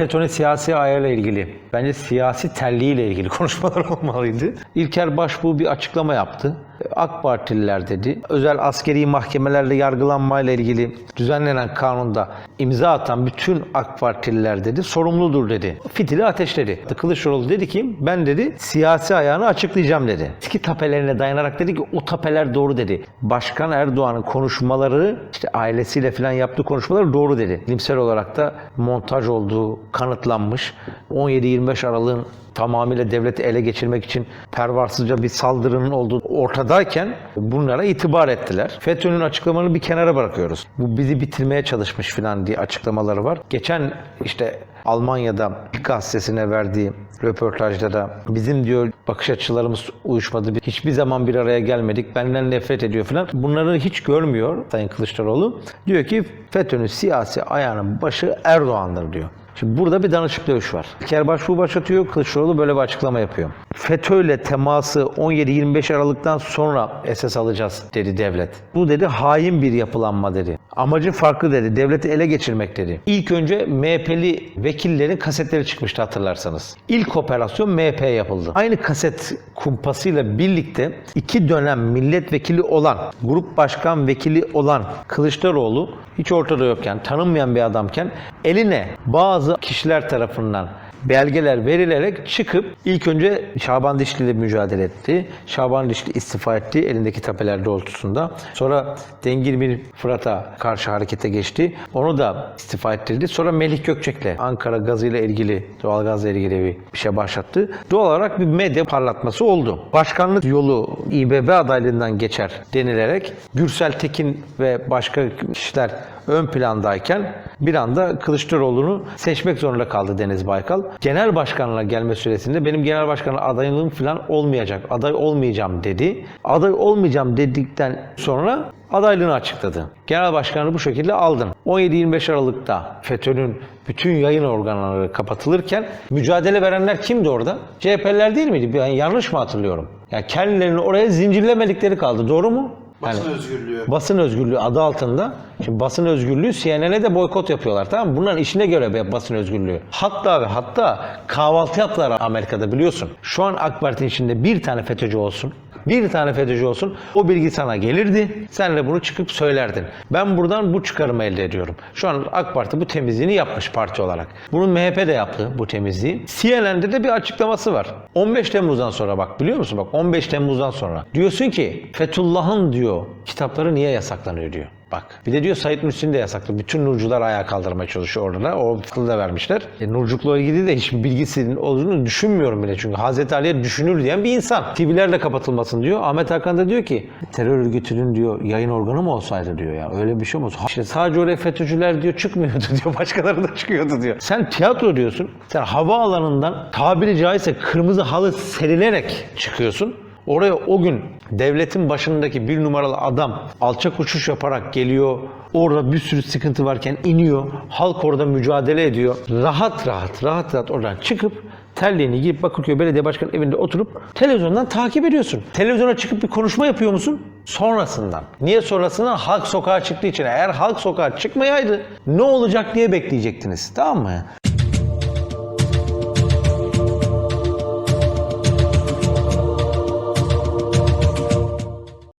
FETÖ'nün siyasi ayarıyla ilgili, bence siyasi telliğiyle ilgili konuşmalar olmalıydı. İlker Başbuğ bir açıklama yaptı. AK Partililer dedi, özel askeri mahkemelerle yargılanmayla ilgili düzenlenen kanunda imza atan bütün AK Partililer dedi, sorumludur dedi. Fitili ateşledi. Kılıçdaroğlu dedi ki, ben dedi siyasi ayağını açıklayacağım dedi. Eski tapelerine dayanarak dedi ki o tapeler doğru dedi. Başkan Erdoğan'ın konuşmaları, işte ailesiyle falan yaptığı konuşmalar doğru dedi. Bilimsel olarak da montaj olduğu kanıtlanmış. 17-25 Aralık'ın tamamıyla devleti ele geçirmek için pervarsızca bir saldırının olduğu ortadayken bunlara itibar ettiler. FETÖ'nün açıklamalarını bir kenara bırakıyoruz. Bu bizi bitirmeye çalışmış falan diye açıklamaları var. Geçen işte Almanya'da bir gazetesine verdiği röportajda da bizim diyor bakış açılarımız uyuşmadı. Hiçbir zaman bir araya gelmedik. Benden nefret ediyor falan. Bunları hiç görmüyor Sayın Kılıçdaroğlu. Diyor ki FETÖ'nün siyasi ayağının başı Erdoğan'dır diyor. Şimdi burada bir danışık dövüş var. İlker Başbuğ başlatıyor, Kılıçdaroğlu böyle bir açıklama yapıyor. FETÖ'yle teması 17-25 Aralık'tan sonra esas alacağız dedi devlet. Bu dedi hain bir yapılanma dedi. Amacı farklı dedi. Devleti ele geçirmek dedi. İlk önce MHP'li vekillerin kasetleri çıkmıştı hatırlarsanız. İlk operasyon MHP yapıldı. Aynı kaset kumpasıyla birlikte iki dönem milletvekili olan, grup başkan vekili olan Kılıçdaroğlu hiç ortada yokken, tanınmayan bir adamken eline bazı kişiler tarafından belgeler verilerek çıkıp ilk önce Şaban Dişli ile mücadele etti. Şaban Dişli istifa etti elindeki tapeler doğrultusunda. Sonra Dengir Fırat'a karşı harekete geçti. Onu da istifa ettirdi. Sonra Melih Gökçek'le Ankara gazı ile ilgili, doğalgazla ilgili bir şey başlattı. Doğal olarak bir medya parlatması oldu. Başkanlık yolu İBB adaylığından geçer denilerek Gürsel Tekin ve başka kişiler ön plandayken bir anda Kılıçdaroğlu'nu seçmek zorunda kaldı Deniz Baykal. Genel başkanlığa gelme süresinde benim genel başkanlığa adaylığım falan olmayacak, aday olmayacağım dedi. Aday olmayacağım dedikten sonra adaylığını açıkladı. Genel başkanı bu şekilde aldın. 17-25 Aralık'ta FETÖ'nün bütün yayın organları kapatılırken mücadele verenler kimdi orada? CHP'liler değil miydi? Ben yanlış mı hatırlıyorum? Yani kendilerini oraya zincirlemedikleri kaldı. Doğru mu? Basın Yani- özgürlüğü. Basın özgürlüğü adı altında. Şimdi basın özgürlüğü CNN'e de boykot yapıyorlar tamam mı? Bunların işine göre basın özgürlüğü. Hatta ve hatta kahvaltı yaptılar Amerika'da biliyorsun. Şu an AK Parti'nin içinde bir tane FETÖ'cü olsun. Bir tane FETÖ'cü olsun. O bilgi sana gelirdi. Sen de bunu çıkıp söylerdin. Ben buradan bu çıkarımı elde ediyorum. Şu an AK Parti bu temizliğini yapmış parti olarak. Bunun MHP de yaptı bu temizliği. CNN'de de bir açıklaması var. 15 Temmuz'dan sonra bak biliyor musun? Bak 15 Temmuz'dan sonra. Diyorsun ki Fethullah'ın diyor kitapları niye yasaklanıyor diyor. Bak. Bir de diyor Said Nursi'ni de yasaklı. Bütün nurcular ayağa kaldırmaya çalışıyor orada da. O fıkılı da vermişler. E, nurculukla ilgili de hiçbir bilgisinin olduğunu düşünmüyorum bile. Çünkü Hazreti Ali'ye düşünür diyen bir insan. TV'ler de kapatılmasın diyor. Ahmet Hakan da diyor ki terör örgütünün diyor yayın organı mı olsaydı diyor ya. Öyle bir şey olmaz. İşte sadece oraya FETÖ'cüler diyor çıkmıyordu diyor. Başkaları da çıkıyordu diyor. Sen tiyatro diyorsun. Sen havaalanından tabiri caizse kırmızı halı serilerek çıkıyorsun. Oraya o gün devletin başındaki bir numaralı adam alçak uçuş yaparak geliyor. Orada bir sürü sıkıntı varken iniyor. Halk orada mücadele ediyor. Rahat rahat, rahat rahat oradan çıkıp terliğini giyip Bakırköy Belediye Başkanı evinde oturup televizyondan takip ediyorsun. Televizyona çıkıp bir konuşma yapıyor musun? Sonrasından. Niye sonrasından? Halk sokağa çıktığı için. Eğer halk sokağa çıkmayaydı ne olacak diye bekleyecektiniz. Tamam mı?